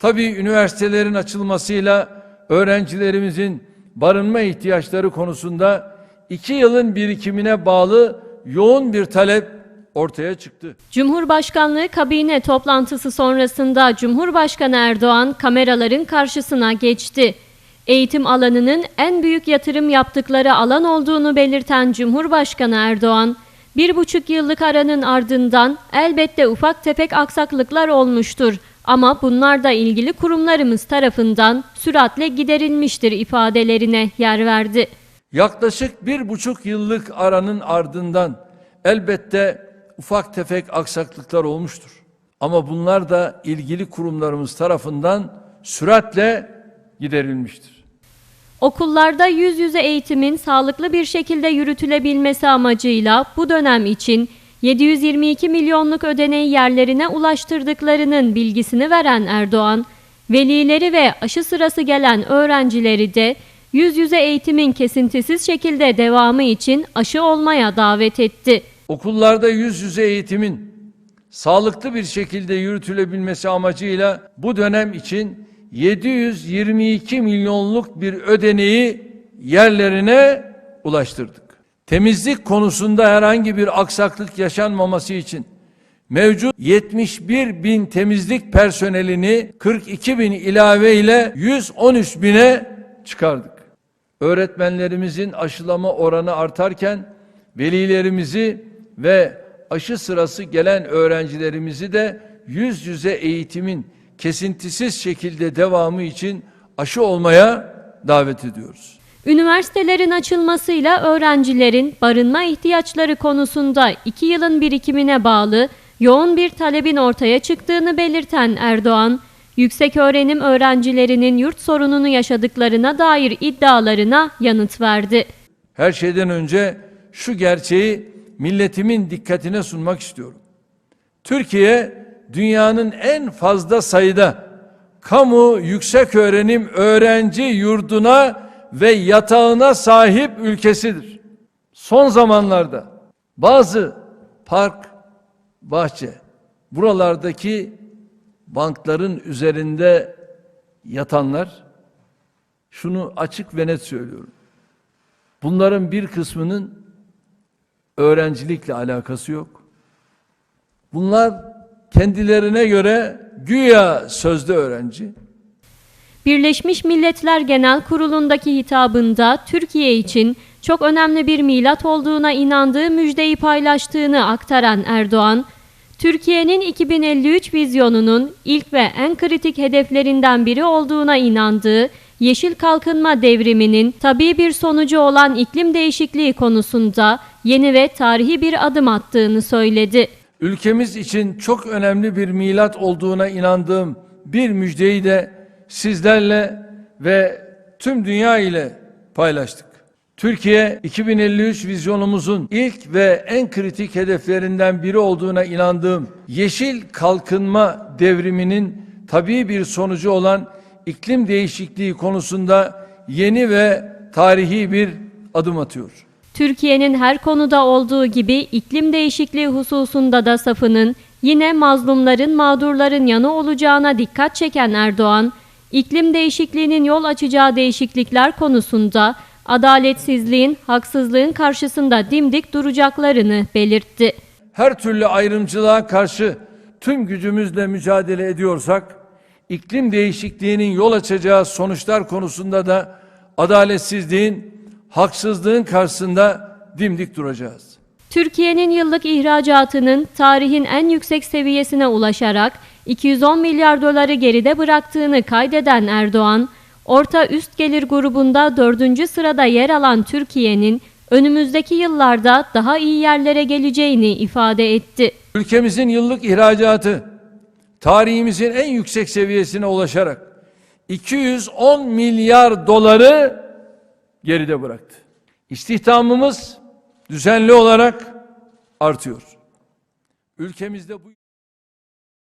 Tabii üniversitelerin açılmasıyla öğrencilerimizin barınma ihtiyaçları konusunda iki yılın birikimine bağlı yoğun bir talep ortaya çıktı. Cumhurbaşkanlığı kabine toplantısı sonrasında Cumhurbaşkanı Erdoğan kameraların karşısına geçti. Eğitim alanının en büyük yatırım yaptıkları alan olduğunu belirten Cumhurbaşkanı Erdoğan, bir buçuk yıllık aranın ardından elbette ufak tefek aksaklıklar olmuştur ama bunlar da ilgili kurumlarımız tarafından süratle giderilmiştir ifadelerine yer verdi. Yaklaşık bir buçuk yıllık aranın ardından elbette ufak tefek aksaklıklar olmuştur. Ama bunlar da ilgili kurumlarımız tarafından süratle giderilmiştir. Okullarda yüz yüze eğitimin sağlıklı bir şekilde yürütülebilmesi amacıyla bu dönem için 722 milyonluk ödeneği yerlerine ulaştırdıklarının bilgisini veren Erdoğan, velileri ve aşı sırası gelen öğrencileri de yüz yüze eğitimin kesintisiz şekilde devamı için aşı olmaya davet etti. Okullarda yüz yüze eğitimin sağlıklı bir şekilde yürütülebilmesi amacıyla bu dönem için 722 milyonluk bir ödeneği yerlerine ulaştırdık. Temizlik konusunda herhangi bir aksaklık yaşanmaması için mevcut 71 bin temizlik personelini 42 bin ilave ile 113 bine çıkardık. Öğretmenlerimizin aşılama oranı artarken velilerimizi ve aşı sırası gelen öğrencilerimizi de yüz yüze eğitimin kesintisiz şekilde devamı için aşı olmaya davet ediyoruz. Üniversitelerin açılmasıyla öğrencilerin barınma ihtiyaçları konusunda iki yılın birikimine bağlı yoğun bir talebin ortaya çıktığını belirten Erdoğan, yüksek öğrenim öğrencilerinin yurt sorununu yaşadıklarına dair iddialarına yanıt verdi. Her şeyden önce şu gerçeği milletimin dikkatine sunmak istiyorum. Türkiye dünyanın en fazla sayıda kamu yüksek öğrenim öğrenci yurduna ve yatağına sahip ülkesidir. Son zamanlarda bazı park, bahçe, buralardaki bankların üzerinde yatanlar şunu açık ve net söylüyorum. Bunların bir kısmının öğrencilikle alakası yok. Bunlar kendilerine göre güya sözde öğrenci. Birleşmiş Milletler Genel Kurulu'ndaki hitabında Türkiye için çok önemli bir milat olduğuna inandığı müjdeyi paylaştığını aktaran Erdoğan, Türkiye'nin 2053 vizyonunun ilk ve en kritik hedeflerinden biri olduğuna inandığı yeşil kalkınma devriminin tabii bir sonucu olan iklim değişikliği konusunda yeni ve tarihi bir adım attığını söyledi. Ülkemiz için çok önemli bir milat olduğuna inandığım bir müjdeyi de sizlerle ve tüm dünya ile paylaştık. Türkiye 2053 vizyonumuzun ilk ve en kritik hedeflerinden biri olduğuna inandığım yeşil kalkınma devriminin tabii bir sonucu olan iklim değişikliği konusunda yeni ve tarihi bir adım atıyor. Türkiye'nin her konuda olduğu gibi iklim değişikliği hususunda da safının yine mazlumların, mağdurların yanı olacağına dikkat çeken Erdoğan, iklim değişikliğinin yol açacağı değişiklikler konusunda adaletsizliğin, haksızlığın karşısında dimdik duracaklarını belirtti. her türlü ayrımcılığa karşı tüm gücümüzle mücadele ediyorsak, iklim değişikliğinin yol açacağı sonuçlar konusunda da adaletsizliğin, haksızlığın karşısında dimdik duracağız. Türkiye'nin yıllık ihracatının tarihin en yüksek seviyesine ulaşarak 210 milyar doları geride bıraktığını kaydeden Erdoğan, orta üst gelir grubunda dördüncü sırada yer alan Türkiye'nin önümüzdeki yıllarda daha iyi yerlere geleceğini ifade etti. Ülkemizin yıllık ihracatı tarihimizin en yüksek seviyesine ulaşarak 210 milyar doları geride bıraktı. İstihdamımız düzenli olarak artıyor. Ülkemizde bu